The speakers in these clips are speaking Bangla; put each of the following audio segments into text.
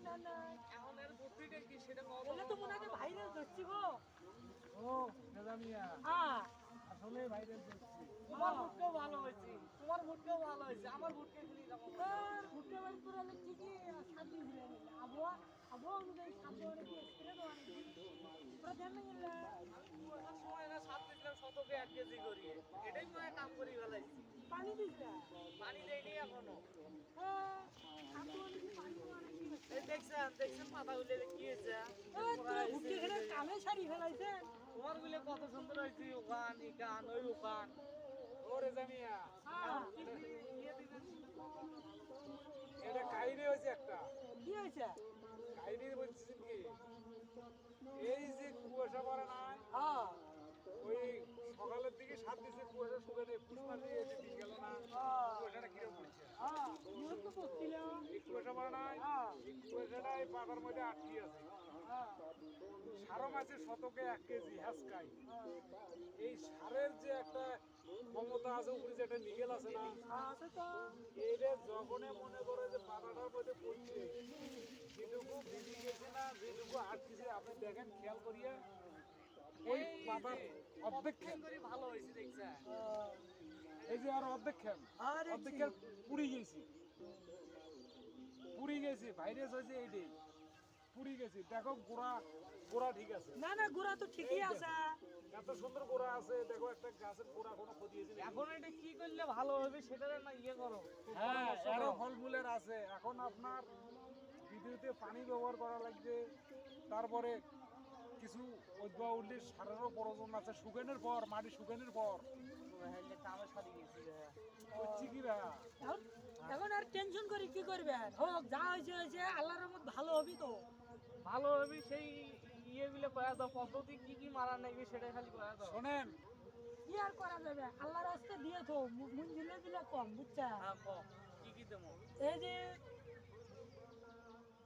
না না এখন এর বুদ্ধিটা কি সেটা বললে তো মনে হয় ভাইরাল ধরছি গো। ও নেজামিয়া হ্যাঁ। আসলে ভাইরাল দেখছি তোমার বুটকেও ভালো হয়েছে। তোমার বুটকেও ভালো হয়েছে। আমার বুটকে খুলি যাব তোর ভুট্টা বাড়ি পুরালে ঠিকই সাত দিন ঘুরে নিল। আবহাওয়া আবহাওয়া অনুযায়ী সাত দিন অনেক স্প্রে দেওয়া পুরো ধ্যান না গেলে সময় না সাত দিয়েছিলাম শতকে এক কেজি করিয়ে এটাই মনে কাম করি ফেলাইছি। পানি দিস পানি দেয়নি এখনও হ্যাঁ সাত দিন অনেক পানি দেওয়া নাকি এই দেখছেন দেখছেন কি হয়েছে সারি ফেলাইছে তোমার গুলে কত সুন্দর হয়েছে ওখান ওই ওখান এটা কাহিনী হয়েছে একটা কি হয়েছে কাহিনী বলছি কি এই যে কুয়াশা পড়ে না ওই সকালের দিকে সাত দিছে কুয়াশা শুকানে পুষ্পা দিয়ে গেল না কুয়াশাটা কীরকম পড়ছে কুয়াশা পড়ে নাই? এই পাতার মধ্যে আটকে আছে। হ্যাঁ সারও শতকে এক কেজি হ্যাসকাই এই সারের যে একটা ক্ষমতা আছে উপরে যে একটা নিগেল আছে না এটা যখনই মনে করে যে পাতাটার মধ্যে পড়ছে যেটুকু ভিজে গেছে না যেটুকু আটকেছে আপনি দেখেন খেয়াল করিয়া ওই পাতার অর্ধেক ভালো হয়েছে দেখছেন? এই যে আর অর্ধেক খেল অর্ধেক খেল পুড়ি গেছি পুড়ি গেছি ভাইরাস হয়েছে এইটাই পুড়ি গেছি। দেখো গোড়া গোড়া ঠিক আছে। না না গুড়া তো ঠিকই আছে। এত সুন্দর গোড়া আছে দেখো একটা গাছের গোড়া কোনো ক্ষতি হয়েছে এখন এটা কি করলে ভালো হবে সেটা না ইয়ে করো। হ্যাঁ আরও ফলমূলের আছে। এখন আপনার বিদ্যুতে পানি ব্যবহার করা লাগবে। তারপরে কিছু ঐদ্যা উঠলে সারেরও প্রয়োজন আছে। শুকানোর পর মাটি শুকানোর পর। হচ্ছে কি ভাই? টেনশন করে কি করবেন হোক যা হয়েছে হয়েছে আল্লাহর রহমত ভালো হবি তো। ভালো হবে সেই ইয়েগুলো কয়া দাও পদ্ধতি কি কি মারা নেবে সেটা খালি কয়া দাও। শোনেন। কি আর করা যাবে? আল্লাহর রাস্তা দিয়ে তো মুন দিলে দিলে কম বুঝছা? হ্যাঁ কম কি কি দেবো? এই যে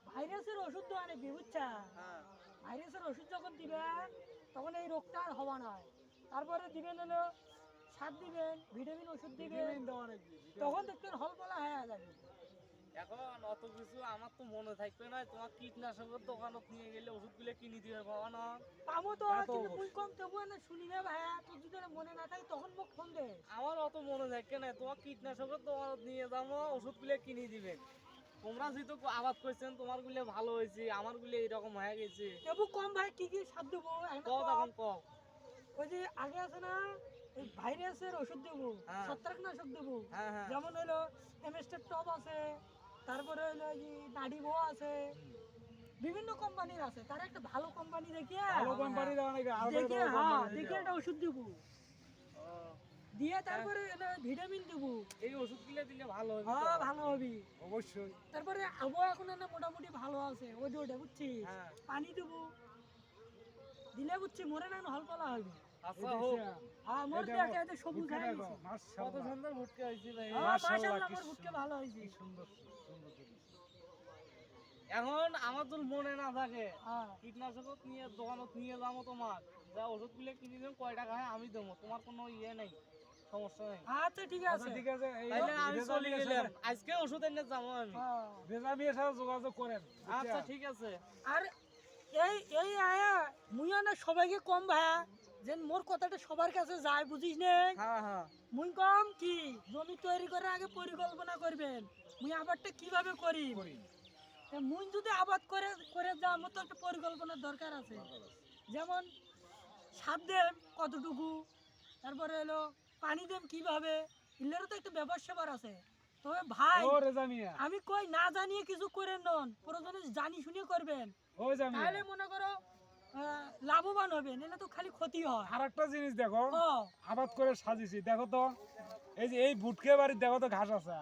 ভাইরাসের ওষুধ দেওয়া নাকি বুঝছা? হ্যাঁ। ভাইরাসের ওষুধ যখন দিবেন তখন এই রোগটা আর হওয়া নয়। তারপরে দিবেন হলো সার দিবেন ভিটামিন ওষুধ দিবেন। তখন দেখবেন হলপলা হয়ে যাবে। এখন অত কিছু আমার তো মনে থাকবে না তোমার কীটনাশকের দোকানত নিয়ে গেলে ওষুধগুলো কিনে দিবে বাবা না। পাবো তো কিন্তু। কম না শুনি না ভাইয়া তোর যদি মনে না থাকে তখন মোক ফোন দে। আমার অত মনে থাকে না তোমার কীটনাশকের দোকানত নিয়ে যাব ওষুধগুলো কিনে তোমরা যেহেতু আবাদ করছেন তোমারগুলো ভালো হয়েছে আমারগুলো এইরকম হয়ে গেছে। কম ভাই কি কি সার দেবো কম। ওই যে আগে আছে না এই ভাইরাসের ওষুধ দেবো হ্যাঁ। ছত্রাকনাশক দেবো। হ্যাঁ হ্যাঁ। যেমন হলো এমএসটের টপ আছে তারপরে হলো এই যে নাডিবো আছে। বিভিন্ন কোম্পানির আছে। তার একটা ভালো কোম্পানি দেখিয়ে ভালো কোম্পানি নাকি? দেখে হ্যাঁ দেখে একটা ওষুধ দেবো। দিয়ে তারপরে ভিটামিন দেবো। এই ওষুধগুলো দিলে ভালো হবে হ্যাঁ ভালো হবি। অবশ্যই। তারপরে আবহাওয়া এখন না মোটামুটি ভালো আছে। ওই যে ওটা বুঝছিস? হ্যাঁ। পানি দেবো। দিলে বুঝছি মরে না হলপলা হবে আচ্ছা হোক। হ্যাঁ দেখে এতে সবুজ হয়ে গেছে কত সুন্দর ভুটকে হয়েছে ভাই মাশাআল্লাহ আমার বুটকে ভালো হয়েছে। সুন্দর সুন্দর এখন আমার তোর মনে না থাকে হ্যাঁ। কীটনাশক নিয়ে দোকানত নিয়ে যাব তোমার। যা ওষুধগুলো কিনে দেবো কয় টাকা হয় আমি দেবো। তোমার কোনো ইয়ে নেই সমস্যা নেই। আচ্ছা ঠিক আছে। ঠিক আছে আমি চলে গেলাম আজকে ওষুধ এনে যাব আমি। সাথে যোগাযোগ করেন আচ্ছা ঠিক আছে। আর এই এই আয়া মুই না সবাইকে কম ভাইয়া যে মোর কথাটা সবার কাছে যায় বুঝিস নে? হ্যাঁ হ্যাঁ। মুই কম কি জমি তৈরি করার আগে পরিকল্পনা করবেন। মুই আবাদটা কীভাবে করি? মুই যদি আবাদ করে করে যা আমার তো একটা পরিকল্পনার দরকার আছে। যেমন সার দেব কতটুকু তারপরে হলো পানি দেব কীভাবে এগুলোরও তো একটা স্যাপার আছে। তবে ভাই আমি কই না জানিয়ে কিছু করেন নন প্রয়োজনে জানি শুনে করবেন। তাহলে মনে করো লাভবান হবেন এলে তো খালি ক্ষতি হয়। আর একটা জিনিস দেখো আবাদ করে সাজিয়েছি দেখো তো এই যে এই ভুটকে বাড়ির দেখো তো ঘাস আছে।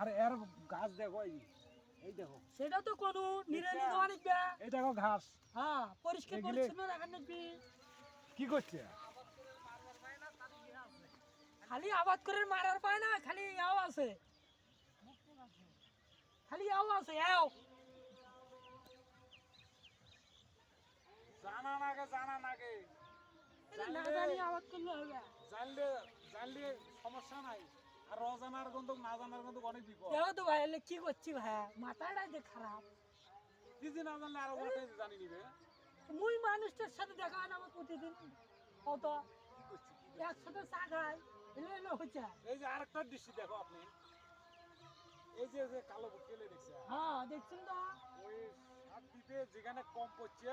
আর এর গাছ দেখো এই এই দেখো। সেটা তো কোনো নিরানি অনেক এই দেখো ঘাস। হ্যাঁ পরিষ্কার পরিচ্ছন্ন রাখার নাকি? কি করছে? খালি আবাদ করে মারার পায় না খালি ইয়াও আছে। খালি ইয়াও আছে ইয়াও জানা নাগে জানা নাগে। জানলে জানলে সমস্যা নাই। আর অজানার কিন্তু না জানার কিন্তু অনেক বিপদ। দেখো তো ভাই কি করছি ভাই? মাথাটা যে খারাপ। কিছু না জানলে আরও বড় জানি নিবে? মুই মানুষটার সাথে দেখা হয় না আমার প্রতিদিন। কত? একসাথে চা খাই এলে এলে হচ্ছে এই যে আরেকটা দৃষ্টি দেখো আপনি। এই যে যে কালো কেলে দেখছে। হ্যাঁ দেখছেন তো। ওই সাত দিতে যেখানে কম পড়ছে